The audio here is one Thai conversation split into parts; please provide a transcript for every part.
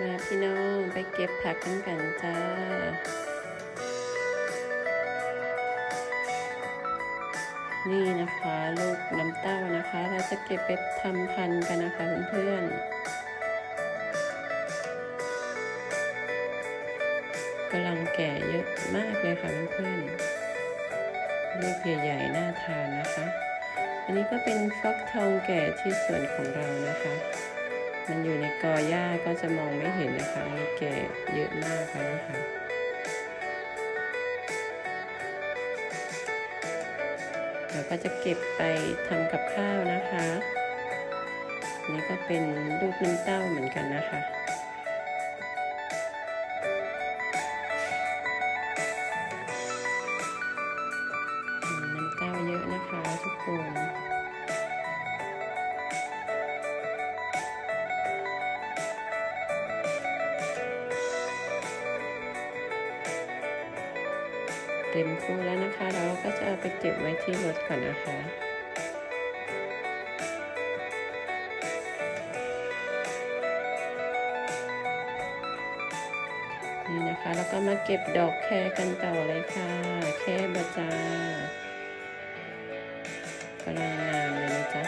มาพี่น้องไปเก็บผักกันกันจ้านี่นะคะ ลูกน้ำเต้านะคะ เราจะเก็บไปทำพันธุ์กันนะคะเพื่อนๆกำลังแก่เยอะมากเลยค่ะเพื่อนๆลูกใหญ่ๆน่าทานนะคะ อันนี้ก็เป็นฟักทองแก่ที่สวนของเรานะคะ มันอยู่ในกอหญ้าก็จะมองไม่เห็นนะคะอันนี้แก่เยอะมากแล้วนะคะเดี๋ยวก็จะเก็บไปทำกับข้าวนะคะนนี่ก็เป็นลูกน้ำเต้าเหมือนกันนะคะ เต็มคู่แล้วนะคะ เราก็จะเอาไปเก็บไว้ที่รถก่อนนะคะนี่นะคะแล้วก็มาเก็บดอกแครกันต่อเลยค่ะ แค่บะจากำลังงามเลยนะจ๊ะ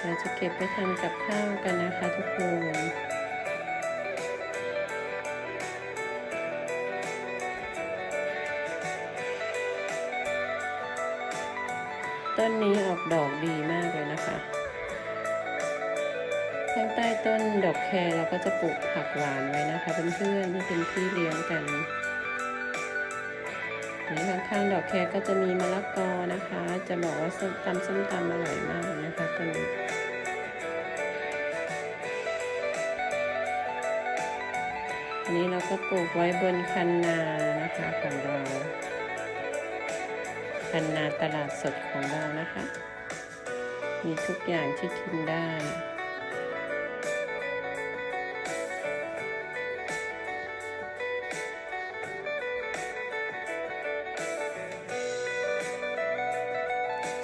เราจะเก็บไปทำกับข้าวกันนะคะทุกคน ต้นนี้ออกดอกดีมากเลยนะคะ ข้างใต้ต้นดอกแครเราก็จะปลูกผักหวานไว้นะคะเพื่อนๆที่เป็นพี่เลี้ยงกันนี่ข้างๆดอกแครก็จะมีมะละกอนะคะ จะบอกว่าส้มตำส้มตำอร่อยมากนะคะต้นนี้อันนี้เราก็ปลูกไว้บนคันนานะคะของเรา คันนาตลาดสดของเรานะคะ มีทุกอย่างที่กินได้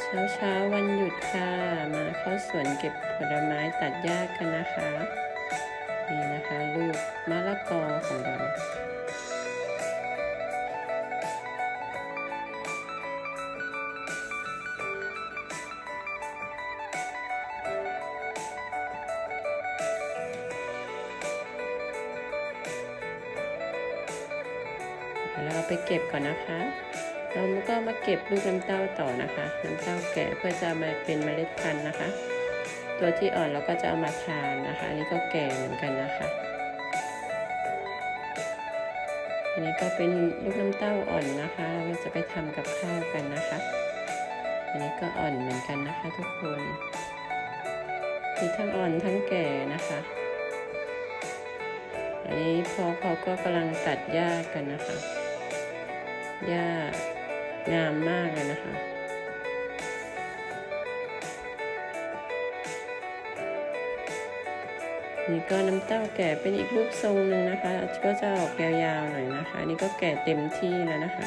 เช้าเช้าวันหยุดค่ะ มาเข้าสวนเก็บผลไม้ตัดหญ้ากันนะคะ นี่นะคะลูกมะละกอของเรา ดี๋ยวเราไปเก็บก่อนนะคะ เราก็มาเก็บลูกน้ำเต้าต่อนะคะ น้ำเต้าแก่เพื่อจะมาเป็นเมล็ดพันธุ์นะคะ ตัวที่อ่อนเราก็จะเอามาทานนะคะ อันนี้ก็แก่เหมือนกันนะคะ อันนี้ก็เป็นลูกน้ำเต้าอ่อนนะคะ เราจะไปทำกับข้าวกันนะคะ อันนี้ก็อ่อนเหมือนกันนะคะ ทุกคนมีทั้งอ่อนทั้งแก่นะคะ อันนี้พอเขาก็กำลังตัดหญ้ากันนะคะ หญ้างามมากเลยนะคะ นี่ก็น้ำเต้าแก่เป็นอีกรูปทรงหนึ่งนะคะ ก็จะออกยาวๆหน่อยนะคะนนี้ก็แก่เต็มที่แล้วนะคะ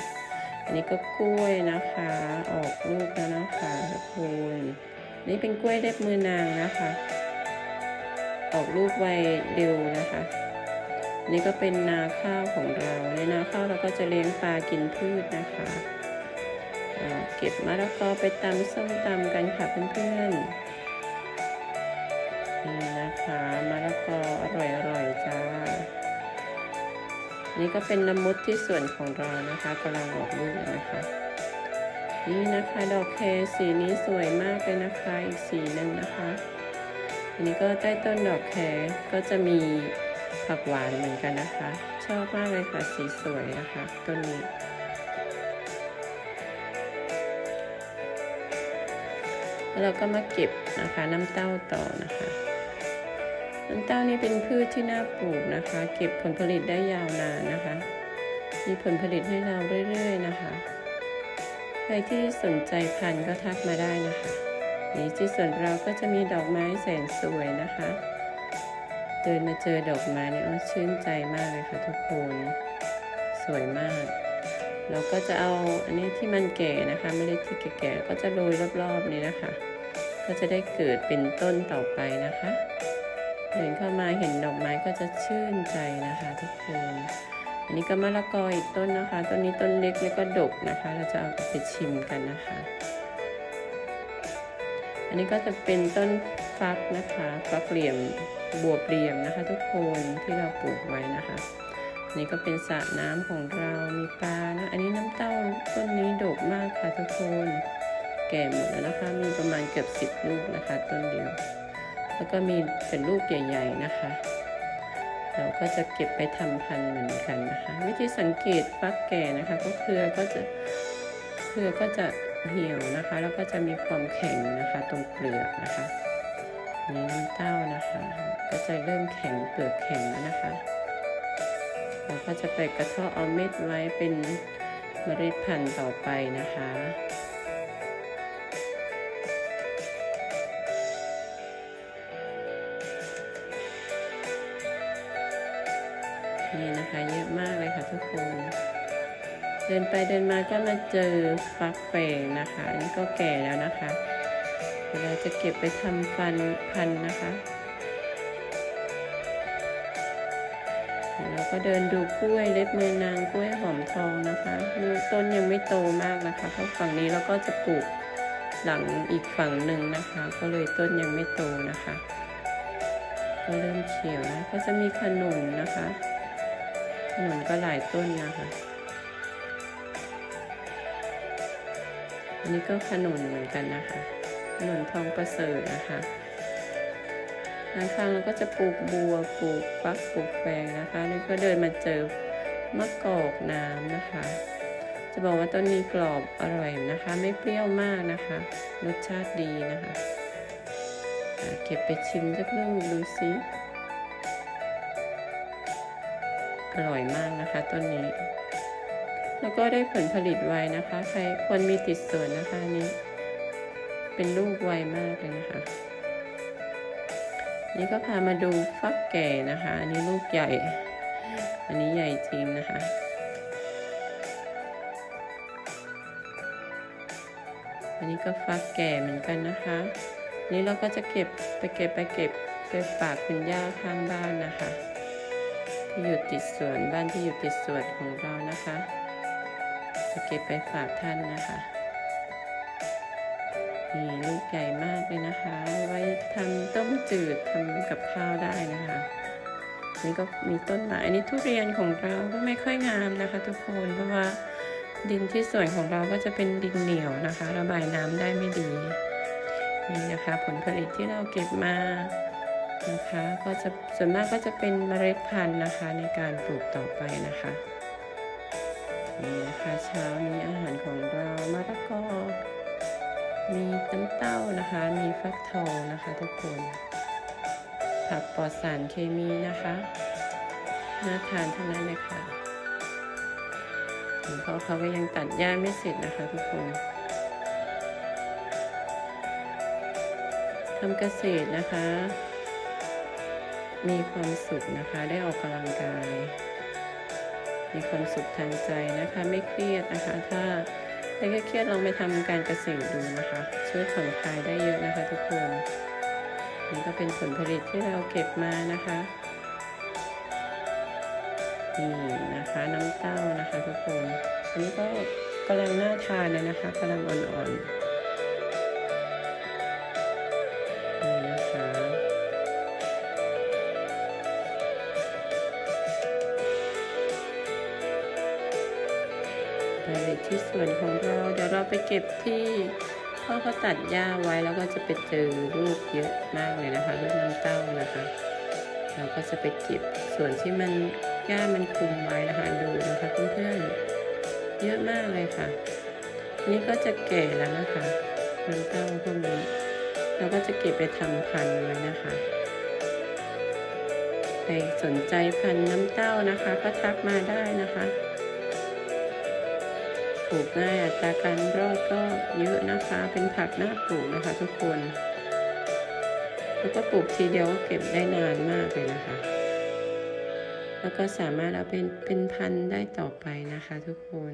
อันนี้ก็กล้วยนะคะ ออกลูกแล้วนะคะทุกคนนี่เป็นกล้วยเล็บมือนางนะคะ ออกลูกไวเร็วนะคะ นี่ก็เป็นนาข้าวของเรา ในนาข้าวเราก็จะเลี้ยงปลากินพืชนะคะ เก็บมะละกอไปตำส้มตำกันค่ะเพื่อนๆ นี่นะคะมะละกออร่อยๆจ้า นี่ก็เป็นละมุดที่สวนของเรานะคะกำลังออกลูกนะคะนี่นะคะดอกแคสีนี้สวยมากเลยนะคะ อีกสีหนึ่งนะคะ อันนี้ก็ใต้ต้นดอกแคก็จะมี ผักหวานเหมือนกันนะคะ ชอบมากเลยค่ะสีสวยนะคะต้นนี้แล้วเราก็มาเก็บนะคะน้ำเต้าต่อนะคะ น้ำเต้านี่เป็นพืชที่น่าปลูกนะคะ เก็บผลผลิตได้ยาวนานนะคะ มีผลผลิตให้เราเรื่อยๆนะคะ ใครที่สนใจพันธุ์ก็ทักมาได้นะคะ นี่ที่ส่วนเราก็จะมีดอกไม้แสนสวยนะคะ เดินมาเจอดอกไม้เนี่ยโอ้ชื่นใจมากเลยค่ะทุกคน สวยมาก เราก็จะเอาอันนี้ที่มันแก่นะคะเมล็ดที่แก่ๆก็จะโรยรอบๆนี้นะคะ ก็จะได้เกิดเป็นต้นต่อไปนะคะเดินเข้ามาเห็นดอกไม้ก็จะชื่นใจนะคะทุกคนอันนี้ก็มะละกออีกต้นนะคะต้นนี้ต้นเล็กแล้วก็ดกนะคะ เราจะเอาไปชิมกันนะคะ อันนี้ก็จะเป็นต้นฟักนะคะฟักเหลี่ยม บวบเหลี่ยมนะคะ ทุกคนที่เราปลูกไว้นะคะนนี้ก็เป็นสระน้ำของเรามีปลานะ อันนี้น้ำเต้าต้นนี้ดกมากค่ะทุกคน แก่หมดแล้วนะคะ มีประมาณเกือบสิบลูกนะคะ ต้นเดียว แล้วก็มีเป็นลูกใหญ่ๆนะคะ เราก็จะเก็บไปทำพันธุ์เหมือนกันนะคะ วิธีสังเกตฟักแก่นะคะ ก็เครือก็จะเครือก็จะเหี่ยวนะคะ แล้วก็จะมีความแข็งนะคะ ตรงเปลือกนะคะนี่น้ำเต้านะคะ ก็จะเริ่มแข็งเปลือกแข็งแล้วนะคะเราก็จะไปกระเทาะเอาเม็ดไว้เป็นเมล็ดพันธุ์ต่อไปนะคะนี่นะคะเยอะมากเลยค่ะทุกคน เดินไปเดินมาก็มาเจอฟักแฝงนะคะ อันนี้ก็แก่แล้วนะคะเดี๋ยวเราจะเก็บไปทำฟันพันนะคะ เราก็เดินดูกล้วยเล็บมือนางกล้วยหอมทองนะคะต้นยังไม่โตมากนะคะเพราะฝั่งนี้เราก็จะปลูกหลังอีกฝั่งหนึ่งนะคะ ก็เลยต้นยังไม่โตนะคะ ก็เริ่มเขียวแล้วก็จะมีขนุนนะคะขนุนก็หลายต้นนะคะอันนี้ก็ขนุนเหมือนกันนะคะขนุนทองประเสริฐนะคะ ข้างเราก็จะปลูกบัวปลูกฟักปลูกแฟงนะคะ นี่ก็เดินมาเจอมะกอกน้ำนะคะ จะบอกว่าต้นนี้กรอบอร่อยนะคะ ไม่เปรี้ยวมากนะคะ รสชาติดีนะคะเก็บไปชิมสักลูกดูสิอร่อยมากนะคะต้นนี้ แล้วก็ได้ผลผลิตไวนะคะ ใครควรมีติดสวนนะคะนนี้ เป็นลูกไวมากเลยนะคะ นี่ก็พามาดูฟักแก่นะคะ อันนี้ลูกใหญ่ อันนี้ใหญ่จริงนะคะอันนี้ก็ฟักแก่เหมือนกันนะคะ นี่เราก็จะเก็บไปเก็บไปเก็บไปฝากคุณย่าข้างบ้านนะคะ ที่อยู่ติดสวนบ้านที่อยู่ติดสวนของเรานะคะ จะเก็บไปฝากท่านนะคะ นี่ลูกใหญ่มากเลยนะคะ ไว้ทำต้มจืดทำกับข้าวได้นะคะ นี่ก็มีต้นไม้อันนี้ทุเรียนของเราก็ไม่ค่อยงามนะคะ ทุกคนเพราะว่าดินที่สวนของเราก็จะเป็นดินเหนียวนะคะ ระบายน้ำได้ไม่ดีนี่นะคะผลผลิตที่เราเก็บมานะคะก็จะส่วนมากก็จะเป็นเมล็ดพันธุ์นะคะในการปลูกต่อไปนะคะนี่นะคะเช้านี้อาหารของเรามะละกอ มีน้ำเต้านะคะ มีฟักทองนะคะ ทุกคน ผักปลอดสารเคมีนะคะน่าทานทั้งนั้นเลยค่ะหลวงพ่อเขาก็ยังตัดหญ้าไม่เสร็จนะคะทุกคนทำเกษตรนะคะ มีความสุขนะคะ ได้ออกกำลังกาย มีความสุขทางใจนะคะ ไม่เครียดนะคะ ถ้า ครเครียดๆลองไปทำการเกษตรดูนะคะ ช่วยผ่อนคลายได้เยอะนะคะทุกคน นี่ก็เป็นผลผลิตที่เราเก็บมานะคะนี่นะคะน้ำเต้านะคะทุกคน อันนี้ก็กำลังน่าทานเลยนะคะกำลังอ่อนๆ ก็บที่พ่อเขาตัดหญ้าไว้แล้วก็จะไปเจอลูกเยอะมากเลยนะคะลูกน้ำเต้านะคะ เราก็จะไปเก็บส่วนที่มันหญ้ามันคลุมไว้นะคะดูนะคะเพื่อนๆเยอะมากเลยค่ะนี่ก็จะแก่แล้วนะคะน้ำเต้าพวกนี้เราก็จะเก็บไปทำพันธุ์ไว้นะคะใครสนใจพันธุ์น้ำเต้านะคะ ก็ทักมาได้นะคะ ลูกง่ายอัตราการรอดก็เยอะนะคะ เป็นผักน่าปลูกนะคะทุกคน แล้วก็ปลูกทีเดียวก็เก็บได้นานมากเลยนะคะ แล้วก็สามารถเอาเป็นเป็นพันธุ์ได้ต่อไปนะคะทุกคน